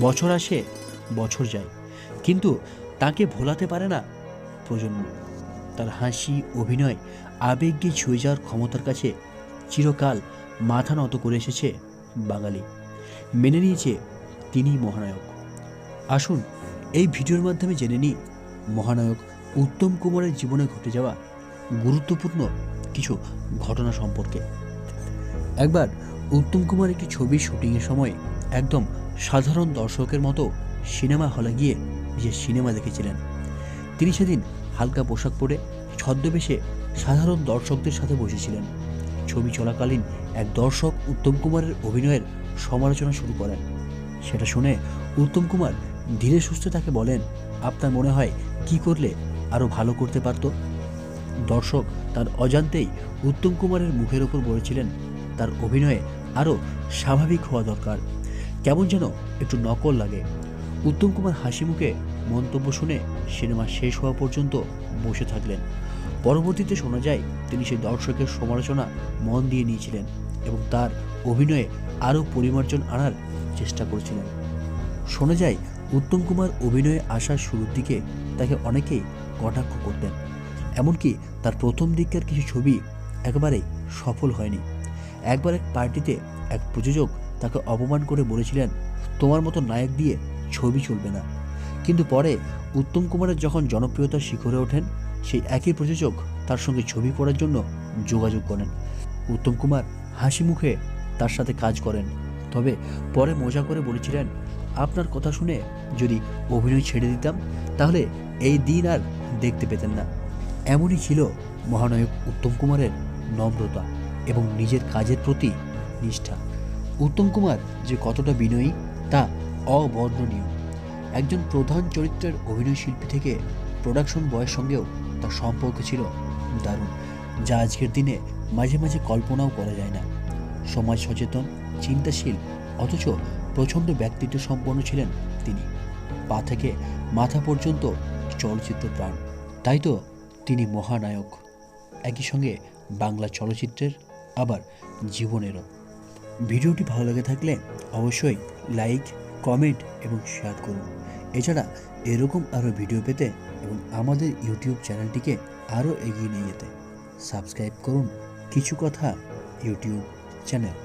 বছর আসে, বছর যায়। কিন্তু তাকে ভোলাতে পারে না প্রজন্ম। তার হাসি, অভিনয় আবেগকে ছুঁয়ে যাওয়ার ক্ষমতার কাছে চিরকাল মাথা নত করে এসেছে বাঙালি। মেনে নিয়েছে তিনিই মহানায়ক। আসুন, এই ভিডিওর মাধ্যমে জেনে নিই, মহানায়ক উত্তম কুমারের জীবনে ঘটে যাওয়া গুরুত্বপূর্ণ কিছু ঘটনা সম্পর্কে। একবার উত্তম কুমার একটি ছবির শুটিংয়ের সময় একদম সাধারণ দর্শকের মতো সিনেমা হলে গিয়ে নিজের সিনেমা দেখেছিলেন। তিনি সেদিন হালকা পোশাক পরে ছদ্মবেশে সাধারণ দর্শকদের সাথে বসেছিলেন। ছবি চলাকালীন এক দর্শক উত্তম কুমারের অভিনয়ের সমালোচনা শুরু করেন। সেটা শুনে উত্তম কুমার ধীরে সুস্থে তাকে বলেন, আপনার মনে হয় কি করলে আরও ভালো করতে পারতো? দর্শক তার অজান্তেই উত্তম কুমারের মুখের ওপর বলেছিলেন, তার অভিনয়ে আরও স্বাভাবিক হওয়া দরকার। কেমন যেন একটু নকল লাগে। উত্তম কুমার হাসি মুখে মন্তব্য শুনে সিনেমা শেষ হওয়া পর্যন্ত বসে থাকলেন। পরবর্তীতে শোনা যায়, তিনি সেই দর্শকের সমালোচনা মন দিয়ে নিয়েছিলেন এবং তার অভিনয়ে আরও পরিমার্জন আনার চেষ্টা করেছিলেন। শোনা যায়, উত্তম কুমার অভিনয়ে আসার শুরুর দিকে তাকে অনেকেই কটাক্ষ করতেন। এমনকি তার প্রথম দিককার কিছু ছবি একেবারেই সফল হয়নি। একবার এক পার্টিতে এক প্রযোজক তাকে অপমান করে বলেছিলেন, তোমার মতো নায়ক দিয়ে ছবি চলবে না। কিন্তু পরে উত্তম কুমারের যখন জনপ্রিয়তার শিখরে ওঠেন, সেই একই প্রযোজক তার সঙ্গে ছবি করার জন্য যোগাযোগ করেন। উত্তম কুমার হাসি মুখে তার সাথে কাজ করেন। তবে পরে মজা করে বলেছিলেন, আপনার কথা শুনে যদি অভিনয় ছেড়ে দিতাম, তাহলে এই দিন আর দেখতে পেতেন না। এমনই ছিল মহানায়ক উত্তম কুমারের নম্রতা এবং নিজের কাজের প্রতি নিষ্ঠা। উত্তম কুমার যে কতটা বিনয়ী, তা অবর্ণনীয়। একজন প্রধান চরিত্রের অভিনয় শিল্পী থেকে প্রোডাকশন বয়ের সঙ্গেও তার সম্পর্ক ছিল দারুণ, যা আজকের দিনে মাঝে মাঝে কল্পনাও করা যায় না। সমাজ সচেতন, চিন্তাশীল, অথচ প্রচণ্ড ব্যক্তিত্ব সম্পন্ন ছিলেন তিনি। পা থেকে মাথা পর্যন্ত চলচ্চিত্র প্রাণ। তাই তো তিনি মহানায়ক। একই সঙ্গে বাংলা চলচ্চিত্রের আবার জীবনেরও। ভিডিওটি ভালো লেগে থাকলে অবশ্যই লাইক, কমেন্ট এবং শেয়ার করুন। এছাড়া এরকম আরও ভিডিও পেতে এবং আমাদের ইউটিউব চ্যানেলটিকে আরও এগিয়ে নিয়ে যেতে সাবস্ক্রাইব করুন কিছু কথা ইউটিউব চ্যানেল।